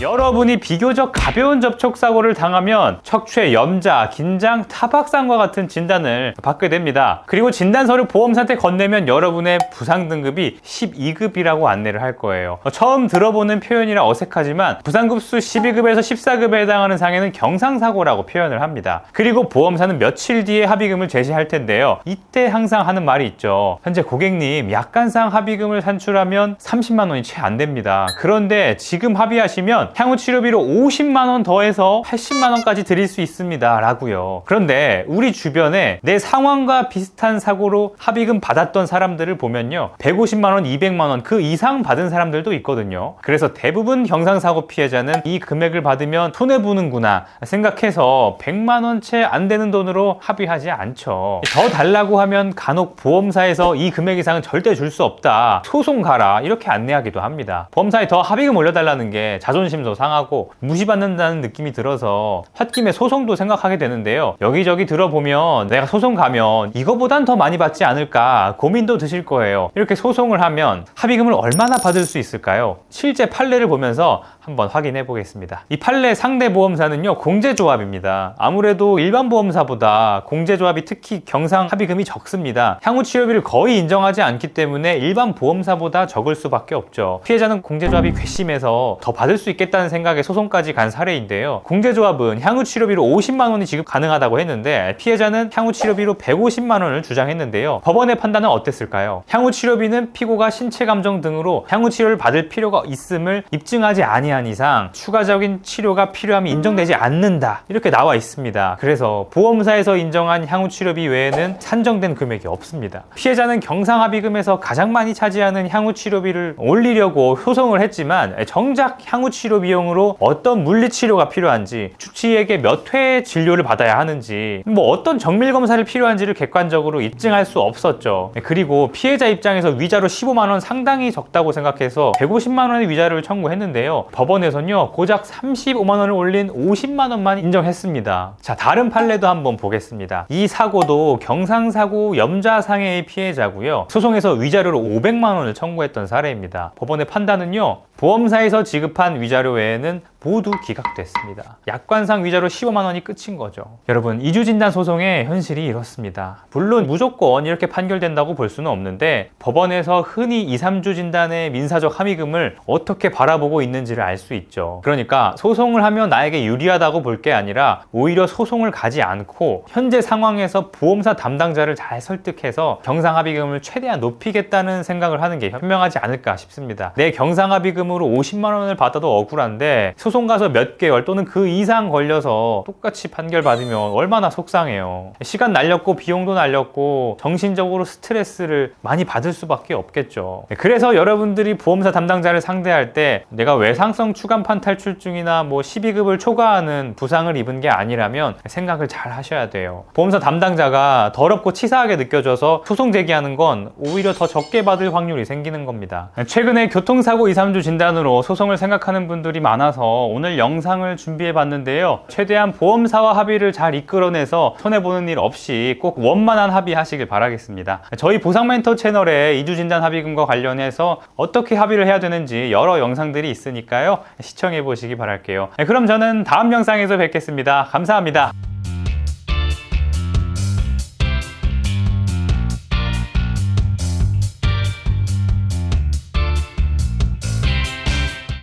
여러분이 비교적 가벼운 접촉 사고를 당하면 척추의 염자, 긴장, 타박상과 같은 진단을 받게 됩니다. 그리고 진단서를 보험사한테 건네면 여러분의 부상 등급이 12급이라고 안내를 할 거예요. 어, 처음 들어보는 표현이라 어색하지만 부상급수 12급에서 14급에 해당하는 상해는 경상사고라고 표현을 합니다. 그리고 보험사는 며칠 뒤에 합의금을 제시할 텐데요. 이때 항상 하는 말이 있죠. 현재 고객님 약관상 합의금을 산출하면 30만 원이 채 안 됩니다. 그런데 지금 합의하시면 향후 치료비로 50만 원 더해서 80만 원까지 드릴 수 있습니다. 라고요. 그런데 우리 주변에 내 상황과 비슷한 사고로 합의금 받았던 사람들을 보면요. 150만 원, 200만 원 그 이상 받은 사람들도 있거든요. 그래서 대부분 경상사고 피해자는 이 금액을 받으면 손해 보는구나 생각해서 100만 원 채 안 되는 돈으로 합의하지 않죠. 더 달라고 하면 간혹 보험사에서 이 금액 이상은 절대 줄 수 없다. 소송 가라. 이렇게 안내하기도 합니다. 보험사에 더 합의금 올려달라는 게 자존심 도 상하고 무시받는다는 느낌이 들어서 홧김에 소송도 생각하게 되는데요. 여기저기 들어보면 내가 소송 가면 이거보단 더 많이 받지 않을까 고민도 드실 거예요. 이렇게 소송을 하면 합의금을 얼마나 받을 수 있을까요? 실제 판례를 보면서 한번 확인해 보겠습니다. 이 판례 상대 보험사는요, 공제조합입니다. 아무래도 일반 보험사보다 공제조합이 특히 경상 합의금이 적습니다. 향후 치료비를 거의 인정하지 않기 때문에 일반 보험사보다 적을 수밖에 없죠. 피해자는 공제조합이 괘씸해서 더 받을 수 있 겠다는 생각에 소송까지 간 사례인데요. 공제조합은 향후 치료비로 50만 원이 지급 가능하다고 했는데 피해자는 향후 치료비로 150만 원을 주장했는데요. 법원의 판단은 어땠을까요? 향후 치료비는 피고가 신체 감정 등으로 향후 치료를 받을 필요가 있음을 입증하지 아니한 이상 추가적인 치료가 필요함이 인정되지 않는다. 이렇게 나와 있습니다. 그래서 보험사에서 인정한 향후 치료비 외에는 산정된 금액이 없습니다. 피해자는 경상합의금에서 가장 많이 차지하는 향후 치료비를 올리려고 소송을 했지만 정작 향후 치료 비용으로 어떤 물리 치료가 필요한지 주치의에게 몇 회의 진료를 받아야 하는지 뭐 어떤 정밀 검사를 필요한지를 객관적으로 입증할 수 없었죠. 그리고 피해자 입장에서 위자료 15만 원 상당히 적다고 생각해서 150만 원의 위자료를 청구했는데요. 법원에서는요 고작 35만 원을 올린 50만 원만 인정했습니다. 자 다른 판례도 한번 보겠습니다. 이 사고도 경상사고 염자상해의 피해자고요. 소송에서 위자료로 500만 원을 청구했던 사례입니다. 법원의 판단은요 보험사에서 지급한 위자료 외에는 모두 기각됐습니다. 약관상 위자료 15만 원이 끝인 거죠. 여러분 이주 진단 소송의 현실이 이렇습니다. 물론 무조건 이렇게 판결된다고 볼 수는 없는데 법원에서 흔히 2, 3주 진단의 민사적 합의금을 어떻게 바라보고 있는지를 알 수 있죠. 그러니까 소송을 하면 나에게 유리하다고 볼 게 아니라 오히려 소송을 가지 않고 현재 상황에서 보험사 담당자를 잘 설득해서 경상합의금을 최대한 높이겠다는 생각을 하는 게 현명하지 않을까 싶습니다. 내 경상합의금으로 50만 원을 받아도 억울한 데 소송 가서 몇 개월 또는 그 이상 걸려서 똑같이 판결 받으면 얼마나 속상해요. 시간 날렸고 비용도 날렸고 정신적으로 스트레스를 많이 받을 수밖에 없겠죠. 그래서 여러분들이 보험사 담당자를 상대할 때 내가 외상성 추간판 탈출증이나 뭐 12급을 초과하는 부상을 입은 게 아니라면 생각을 잘 하셔야 돼요. 보험사 담당자가 더럽고 치사하게 느껴져서 소송 제기하는 건 오히려 더 적게 받을 확률이 생기는 겁니다. 최근에 교통사고 2, 3주 진단으로 소송을 생각하는 분들 이 많아서 오늘 영상을 준비해 봤는데요. 최대한 보험사와 합의를 잘 이끌어내서 손해보는 일 없이 꼭 원만한 합의하시길 바라겠습니다. 저희 보상 멘토 채널에 2주 진단 합의금과 관련해서 어떻게 합의를 해야 되는지 여러 영상들이 있으니까요. 시청해 보시기 바랄게요. 그럼 저는 다음 영상에서 뵙겠습니다. 감사합니다.